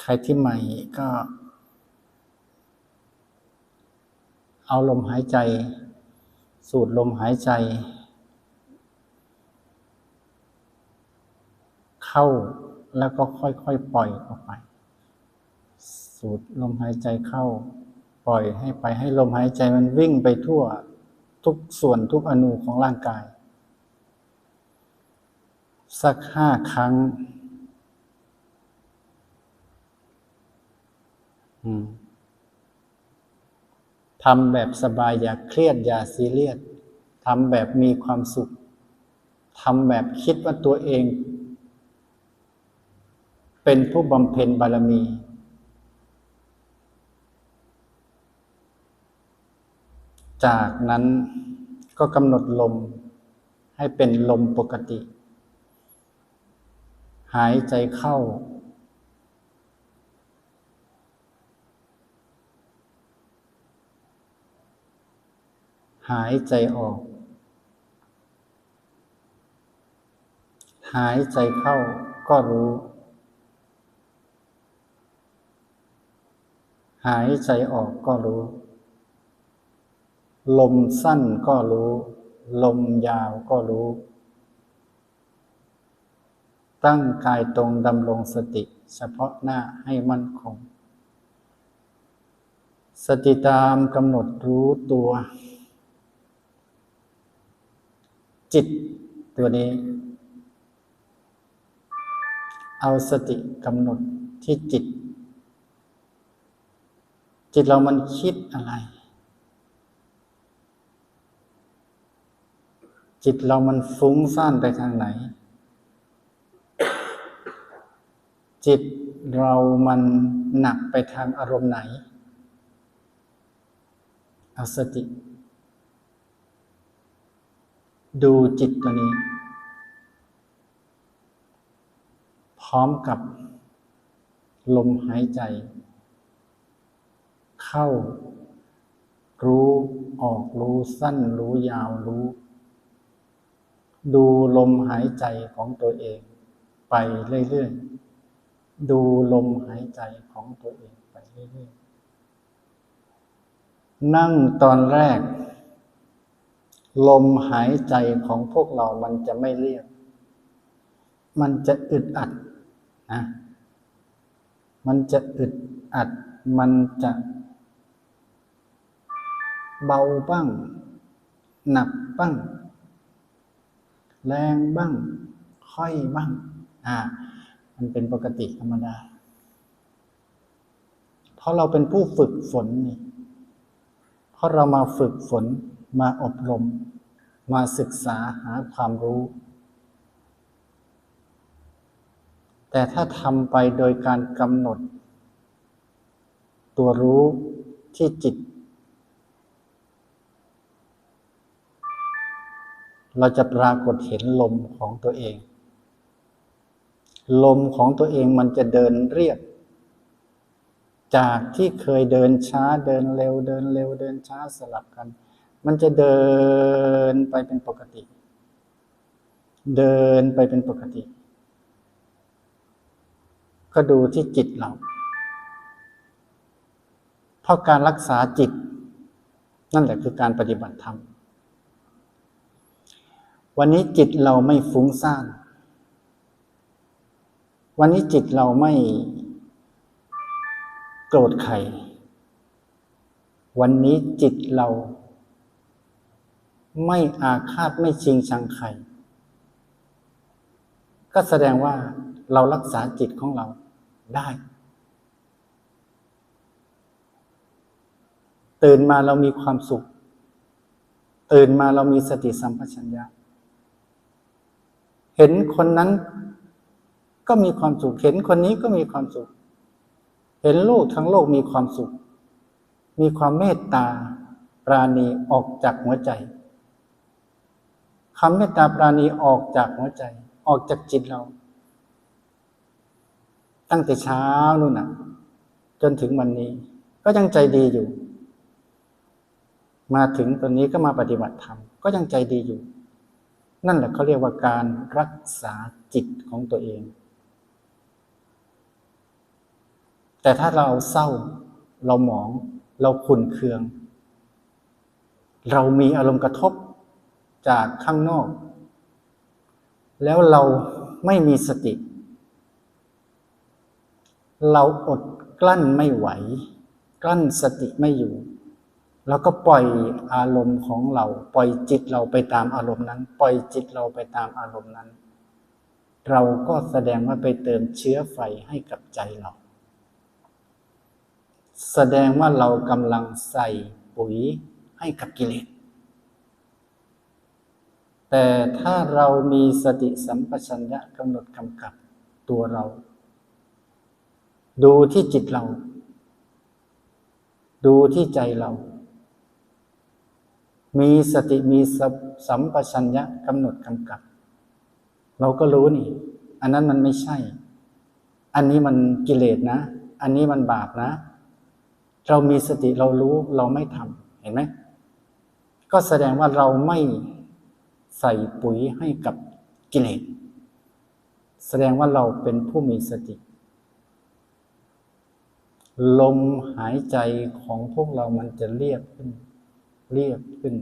ใครที่ใหม่ก็ เอาลมหายใจ สูดลมหายใจ เข้าแล้วก็ค่อยๆปล่อยออกไป สูดลมหายใจเข้า ปล่อยให้ไปให้ลมหายใจมันวิ่งไปทั่วทุกส่วนทุกอนูของร่างกาย สักห้าครั้ง อืม ทำแบบสบายอย่าเครียดอย่าซีเรียสทำแบบมีความสุขทำแบบคิดว่าตัวเอง เป็นผู้บำเพ็ญบารมี จากนั้นก็กำหนดลมให้เป็นลมปกติ หายใจเข้า หายใจออก หายใจเข้าก็รู้ หายใจออกก็รู้ ลมสั้นก็รู้ ลมยาวก็รู้ ตั้งกายตรงดำรงสติเฉพาะหน้าให้มั่นคง สติตามกำหนดรู้ตัว จิตตัวนี้ เอาสติกำหนดที่จิต จิตเรามันคิดอะไร จิตเรามันฟุ้งซ่านไปทางไหน จิตเรามันหนักไปทางอารมณ์ไหน เอาสติ ดูจิตตัวนี้ พร้อมกับ ลมหายใจ เข้า รู้ออกรู้สั้นรู้ยาวรู้ ดูลมหายใจของตัวเอง ไปเรื่อยๆ ดูลมหายใจของตัวเองไปเรื่อยๆ นั่งตอนแรก ลมหายใจของพวกเรามันจะไม่เรียบมันจะอึดอัดนะมันจะอึดอัด มันจะเบาบ้าง หนักบ้าง แรงบ้าง ค่อยบ้าง อ่า มันเป็นปกติธรรมดา เพราะเราเป็นผู้ฝึกฝนนี่ เพราะเรามาฝึกฝน มาอบรม มาศึกษาหาความรู้ แต่ถ้าทำไปโดยการกำหนด ตัวรู้ที่จิต เราจะปรากฏเห็นลมของตัวเอง ลมของตัวเองมันจะเดินเรียบจากที่เคยเดินช้าเดินเร็วเดินเร็วเดินช้าสลับกัน มันจะเดินไปเป็นปกติ เดินไปเป็นปกติ ก็ดูที่จิตเรา เพราะการรักษาจิต นั่นแหละคือการปฏิบัติธรรม วันนี้จิตเราไม่ฟุ้งซ่าน วันนี้จิตเราไม่โกรธใคร วันนี้จิตเรา ไม่อาฆาตไม่ชิงชังใคร ก็แสดงว่าเรารักษาจิตของเราได้ ตื่นมาเรามีความสุข ตื่นมาเรามีสติสัมปชัญญะ เห็นคนนั้นก็มีความสุข เห็นคนนี้ก็มีความสุข เห็นโลกทั้งโลกมีความสุข มีความเมตตา ปราณีออกจากหัวใจ คำเมตตาปราณีออกจากหัวใจ ออกจากจิตเรา ตั้งแต่เช้านู่นน่ะ จนถึงวันนี้ ก็ยังใจดีอยู่ มาถึงตอนนี้ก็มาปฏิบัติธรรมก็ยังใจดีอยู่ นั่นแหละเขาเรียกว่าการรักษาจิตของตัวเอง แต่ถ้าเราเศร้า เราหมอง เราขุนเคือง เรามีอารมณ์กระทบ จากข้างนอก แล้วเราไม่มีสติ เราอดกลั้นไม่ไหว กลั้นสติไม่อยู่ แล้วก็ปล่อยอารมณ์ของเรา ปล่อยจิตเราไปตามอารมณ์นั้น ปล่อยจิตเราไปตามอารมณ์นั้น เราก็แสดงว่าไปเติมเชื้อไฟให้กับใจเรา แสดงว่าเรากำลังใส่ปุ๋ยให้กับกิเลส แต่ถ้าเรามีสติสัมปชัญญะกำหนดกำกับตัวเรา ดูที่จิตเรา ดูที่ใจเรา มีสติมีสัมปชัญญะกำหนดกำกับ เราก็รู้นี่ อันนั้นมันไม่ใช่ อันนี้มันกิเลสนะ อันนี้มันบาปนะ เรามีสติเรารู้เราไม่ทำเห็นไหมก็แสดงว่าเราไม่ ใส่ปุ๋ยให้กับกิเลสแสดงว่าเราเป็นผู้มีสติ ลมหายใจของพวกเรามันจะเรียบขึ้น เรียบขึ้น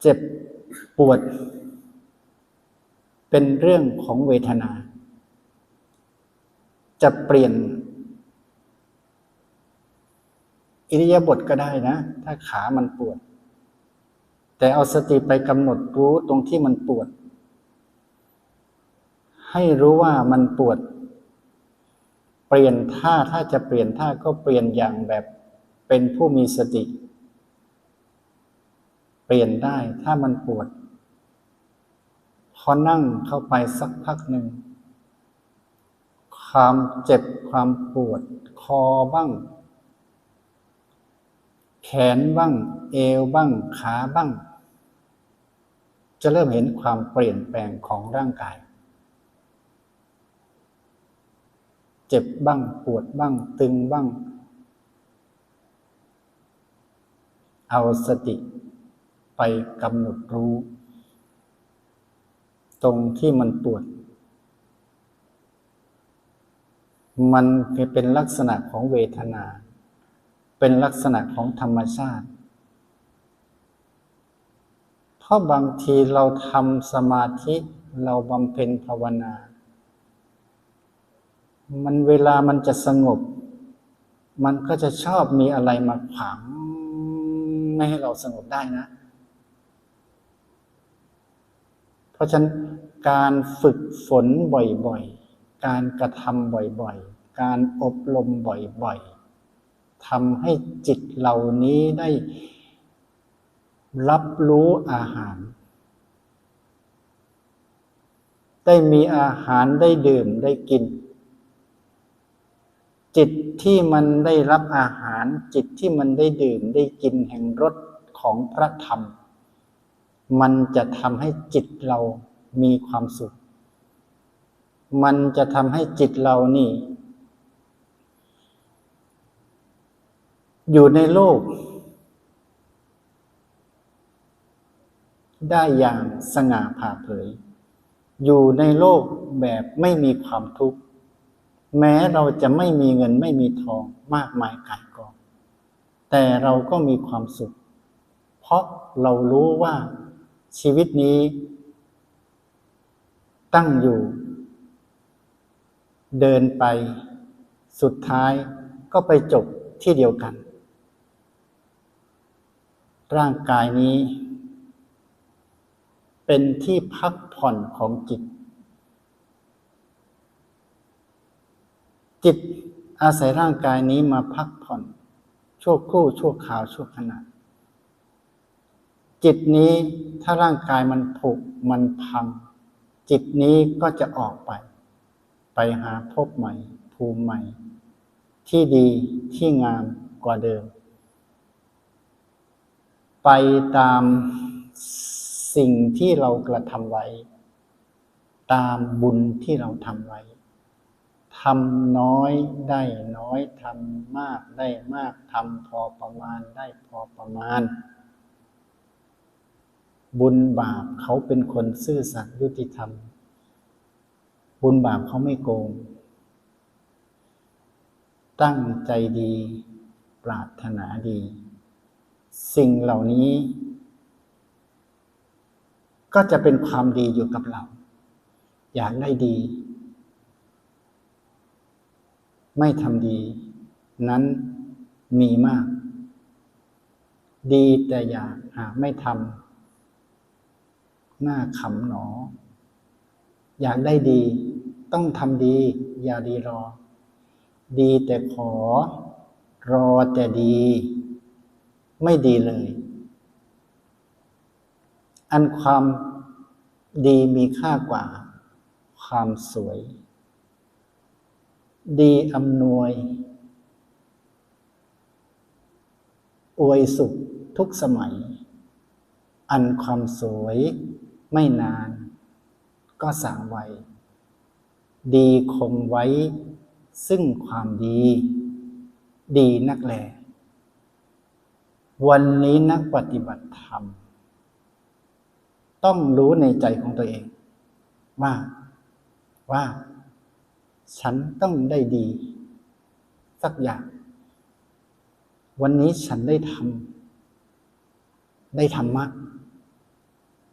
เจ็บปวด เป็นเรื่องของเวทนา จะเปลี่ยน อิริยาบถก็ได้นะ ถ้าขามันปวด แต่เอาสติไปกำหนดรู้ตรงที่มันปวด ให้รู้ว่ามันปวด เปลี่ยนท่าถ้าจะเปลี่ยนท่าก็เปลี่ยนอย่างแบบเป็นผู้มีสติ เปลี่ยนได้ถ้ามันปวด พอนั่งเข้าไปสักพักหนึ่งความเจ็บความปวด คอบ้าง แขนบ้าง เอวบ้าง ขาบ้าง จะเริ่มเห็นความเปลี่ยนแปลงของร่างกาย เจ็บบ้างปวดบ้าง ตึงบ้าง เอาสติไปกำหนดรู้ ตรงที่มันปวด มันเป็นลักษณะของเวทนา เป็นลักษณะของธรรมชาติ ราะบางทีเราทำสมาธิเราบำเพ็ญภาวนา มันเวลามันจะสงบ มันก็จะชอบมีอะไรมาขวางไม่ให้เราสงบได้นะ เพราะฉะนั้นการฝึกฝนบ่อยๆ การกระทำบ่อยๆ การอบรมบ่อยๆทำให้จิตเหล่านี้ได้ รับรู้อาหาร ได้มีอาหารได้ดื่มได้กิน จิตที่มันได้รับอาหาร จิตที่มันได้ดื่มได้กินแห่งรสของพระธรรม มันจะทำให้จิตเรามีความสุข มันจะทำให้จิตเรานี่ อยู่ในโลก ได้อย่างสง่าผ่าเผย อยู่ในโลกแบบไม่มีความทุกข์ แม้เราจะไม่มีเงินไม่มีทองมากมายกายกอง แต่เราก็มีความสุข เพราะเรารู้ว่าชีวิตนี้ ตั้งอยู่ เดินไป สุดท้ายก็ไปจบที่เดียวกัน ร่างกายนี้ เป็นที่พักผ่อนของจิต จิตอาศัยร่างกายนี้มาพักผ่อนชั่วครู่ชั่วคราวชั่วขณะจิตนี้ถ้าร่างกายมันผุมันพัง จิตนี้ก็จะออกไป ไปหาพบใหม่ ภูมิใหม่ ที่ดีที่งามกว่าเดิม ไปตาม สิ่งที่เรากระทำไว้ ตามบุญที่เราทำไว้ทำน้อยได้น้อยทำมากได้มากทำพอประมาณได้พอประมาณ บุญบาปเขาเป็นคนซื่อสัตย์ยุติธรรม บุญบาปเขาไม่โกง ตั้งใจดี ปรารถนาดี สิ่งเหล่านี้ ก็จะเป็นความดีอยู่กับเรา อยากได้ดี ไม่ทำดี นั้นมีมาก ดีแต่อยากหาไม่ทำหน้าขำหนอ อยากได้ดี ต้องทำดี อย่าดีรอ ดีแต่ขอ รอแต่ดี ไม่ดีเลย อันความดีมีค่ากว่า ความสวย ดีอำนวย อวยสุขทุกสมัย อันความสวยไม่นาน ก็สางไวดีคงไว้ ซึ่งความดี ดีนักแล วันนี้นักปฏิบัติธรรม ต้องรู้ในใจของตัวเอง ว่าว่า ฉันต้องได้ดี สักอย่าง วันนี้ฉันได้ทำได้ธรรมะ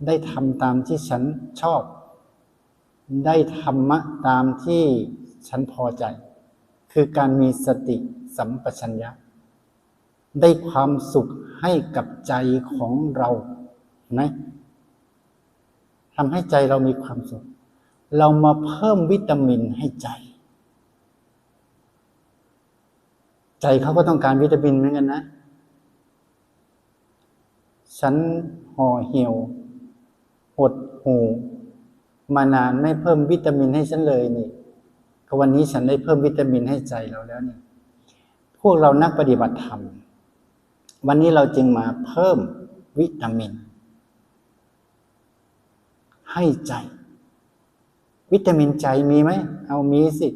ได้ทำตามที่ฉันชอบ ได้ธรรมะตามที่ฉันพอใจ คือการมีสติสัมปชัญญะ ได้ความสุขให้กับใจของเรานะ ทำให้ใจเรามีความสุข เรามาเพิ่มวิตามินให้ใจ ใจเขาก็ต้องการวิตามินเหมือนกันนะ ฉันห่อเหี่ยว หดหู มานานไม่เพิ่มวิตามินให้ฉันเลยนี่ก็วันนี้ฉันได้เพิ่มวิตามินให้ใจเราแล้วนี่ พวกเรานักปฏิบัติธรรม วันนี้เราจึงมาเพิ่มวิตามิน ให้ใจ วิตามินใจมีไหม เอามีสิ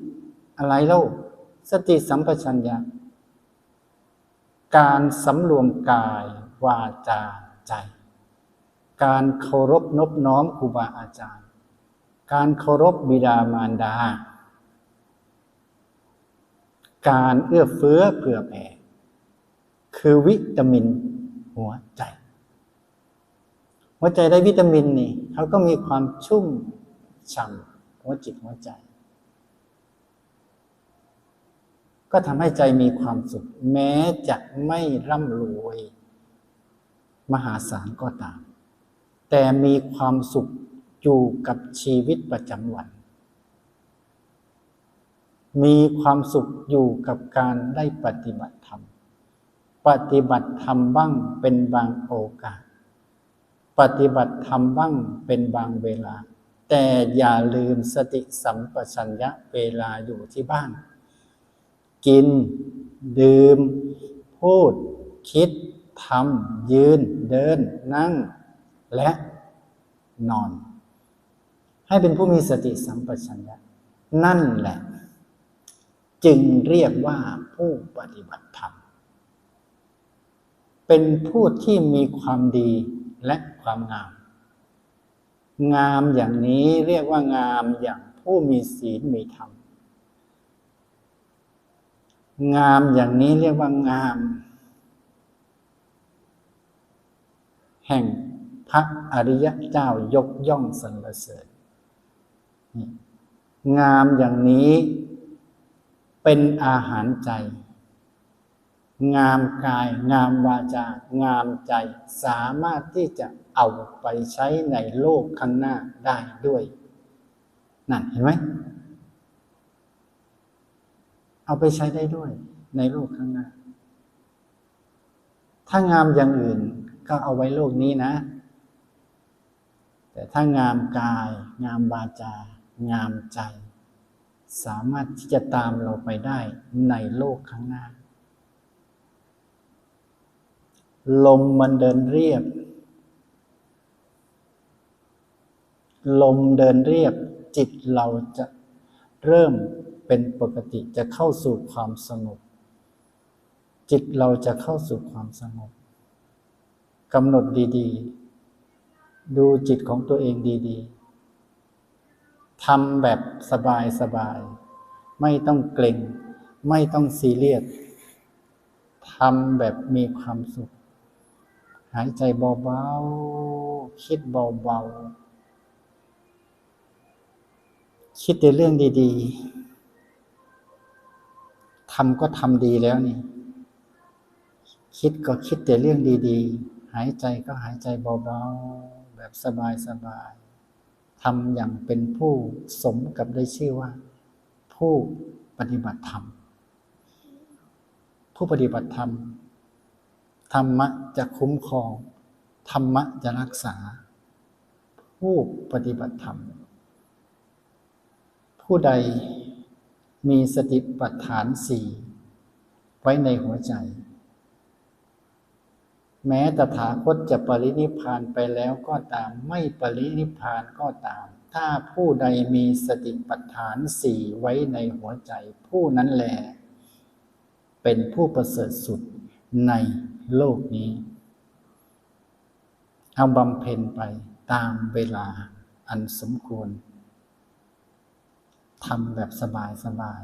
อะไรเล่า สติสัมปชัญญะ การสำรวมกาย วาจาใจ การเคารพนบน้อมครูบาอาจารย์ การเคารพบิดามารดา การเอื้อเฟื้อเผื่อแผ่คือวิตามินหัวใจ หัวใจได้วิตามินนี่เขาก็มีความชุ่มฉ่ำหัวจิตหัวใจ ก็ทำให้ใจมีความสุข แม้จะไม่ร่ำรวย มหาศาลก็ตาม แต่มีความสุขอยู่กับชีวิตประจำวัน มีความสุขอยู่กับการได้ปฏิบัติธรรม ปฏิบัติธรรมบ้างเป็นบางโอกาส ปฏิบัติธรรมบ้างเป็นบางเวลา แต่อย่าลืมสติสัมปชัญญะเวลาอยู่ที่บ้าน กิน ดื่ม พูด คิดทำยืน เดิน นั่ง และนอน ให้เป็นผู้มีสติสัมปชัญญะ นั่นแหละ จึงเรียกว่าผู้ปฏิบัติธรรม เป็นผู้ที่มีความดี และความงาม งามอย่างนี้เรียกว่างามอย่างผู้มีศีลมีธรรม งามอย่างนี้เรียกว่างาม แห่งพระอริยเจ้ายกย่องสรรเสริญ งามอย่างนี้เป็นอาหารใจ งามกาย งามวาจา งามใจสามารถที่จะเอาไปใช้ในโลกข้างหน้าได้ด้วย นั่นเห็นไหมเอาไปใช้ได้ด้วย ในโลกข้างหน้า ถ้างามอย่างอื่นก็เอาไว้โลกนี้นะ แต่ถ้างามกาย งามวาจา งามใจ สามารถที่จะตามเราไปได้ในโลกข้างหน้า ลมมันเดินเรียบ ลมเดินเรียบ จิตเราจะเริ่มเป็นปกติจะเข้าสู่ความสงบ จิตเราจะเข้าสู่ความสงบกำหนดดีๆ ดูจิตของตัวเองดีๆทำแบบสบายๆ ไม่ต้องเกรงไม่ต้องซีเรียสทำแบบมีความสุข หายใจเบาๆ คิดเบาๆ คิดแต่เรื่องดีๆ ทำก็ทำดีแล้วนี่ คิดก็คิดแต่เรื่องดีๆ หายใจก็หายใจเบาๆ แบบสบายๆ ทำอย่างเป็นผู้สมกับได้ชื่อว่า ผู้ปฏิบัติธรรม ผู้ปฏิบัติธรรม ธรรมะจะคุ้มครอง ธรรมะจะรักษา ผู้ปฏิบัติธรรม ผู้ใดมีสติปัฏฐานสี่ไว้ในหัวใจ แม้ตถาคตจะปรินิพานไปแล้วก็ตาม ไม่ปรินิพพานก็ตาม ถ้าผู้ใดมีสติปัฏฐานสี่ไว้ในหัวใจ ผู้นั้นแหลเป็นผู้ประเสริฐสุดใน โลกนี้ เอาบำเพ็ญไปตามเวลาอันสมควรทำแบบสบายสบาย